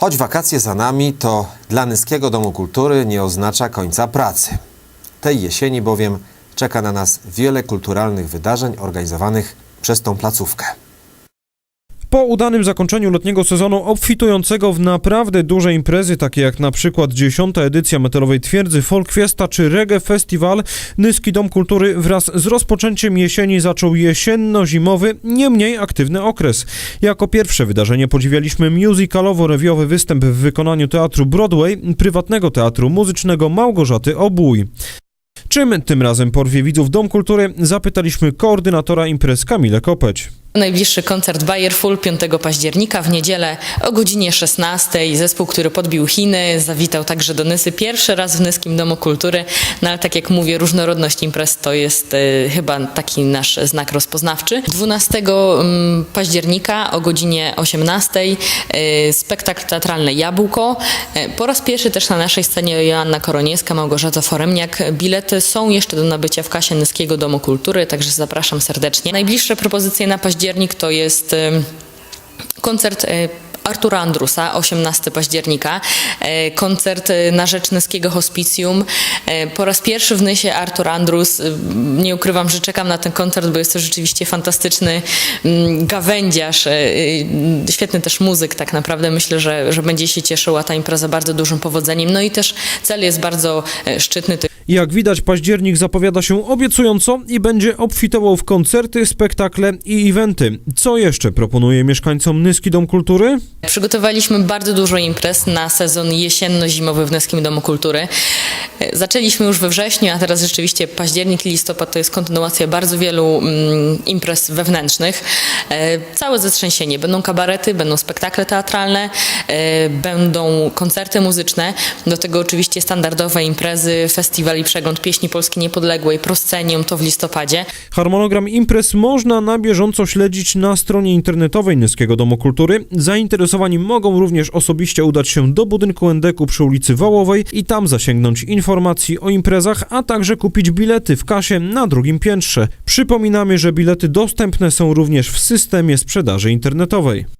Choć wakacje za nami, to dla Nyskiego Domu Kultury nie oznacza końca pracy. Tej jesieni bowiem czeka na nas wiele kulturalnych wydarzeń organizowanych przez tą placówkę. Po udanym zakończeniu letniego sezonu obfitującego w naprawdę duże imprezy, takie jak na przykład 10. edycja Metalowej Twierdzy, Folk Fiesta czy Reggae Festival, Nyski Dom Kultury wraz z rozpoczęciem jesieni zaczął jesienno-zimowy, nie mniej aktywny okres. Jako pierwsze wydarzenie podziwialiśmy musicalowo-rewiowy występ w wykonaniu teatru Broadway, prywatnego teatru muzycznego Małgorzaty Obój. Czym tym razem porwie widzów Dom Kultury zapytaliśmy koordynatora imprez Kamilę Kopeć. Najbliższy koncert Bayerful 5 października w niedzielę o godzinie 16. Zespół, który podbił Chiny, zawitał także do Nysy pierwszy raz w Nyskim Domu Kultury. No ale tak jak mówię, różnorodność imprez to jest e, chyba taki nasz znak rozpoznawczy. 12 mm, października o godzinie 18 e, spektakl teatralny Jabłko. E, po raz pierwszy też na naszej scenie Joanna Koroniewska, Małgorzata Foremniak. Bilety są jeszcze do nabycia w kasie Nyskiego Domu Kultury, także zapraszam serdecznie. Najbliższe propozycje na październik to jest koncert e, Artura Andrusa, 18 października, e, koncert e, na rzecz Nyskiego Hospicjum. E, Po raz pierwszy w Nysie Artur Andrus, e, nie ukrywam, że czekam na ten koncert, bo jest to rzeczywiście fantastyczny mm, gawędziarz, e, świetny też muzyk tak naprawdę. Myślę, że, że będzie się cieszyła ta impreza bardzo dużym powodzeniem. No i też cel jest bardzo szczytny, Jak widać, październik zapowiada się obiecująco i będzie obfitował w koncerty, spektakle i eventy. Co jeszcze proponuje mieszkańcom Nyski Dom Kultury? Przygotowaliśmy bardzo dużo imprez na sezon jesienno-zimowy w Nyskim Domu Kultury. Zaczęliśmy już we wrześniu, a teraz rzeczywiście październik i listopad to jest kontynuacja bardzo wielu mm, imprez wewnętrznych. E, Całe zatrzęsienie. Będą kabarety, będą spektakle teatralne, e, będą koncerty muzyczne. Do tego oczywiście standardowe imprezy, festiwal i przegląd pieśni Polski Niepodległej, Proscenium to w listopadzie. Harmonogram imprez można na bieżąco śledzić na stronie internetowej Nyskiego Domu Kultury. Zainteresowani mogą również osobiście udać się do budynku Endeku przy ulicy Wołowej i tam zasięgnąć informacji o imprezach, a także kupić bilety w kasie na drugim piętrze. Przypominamy, że bilety dostępne są również w systemie sprzedaży internetowej.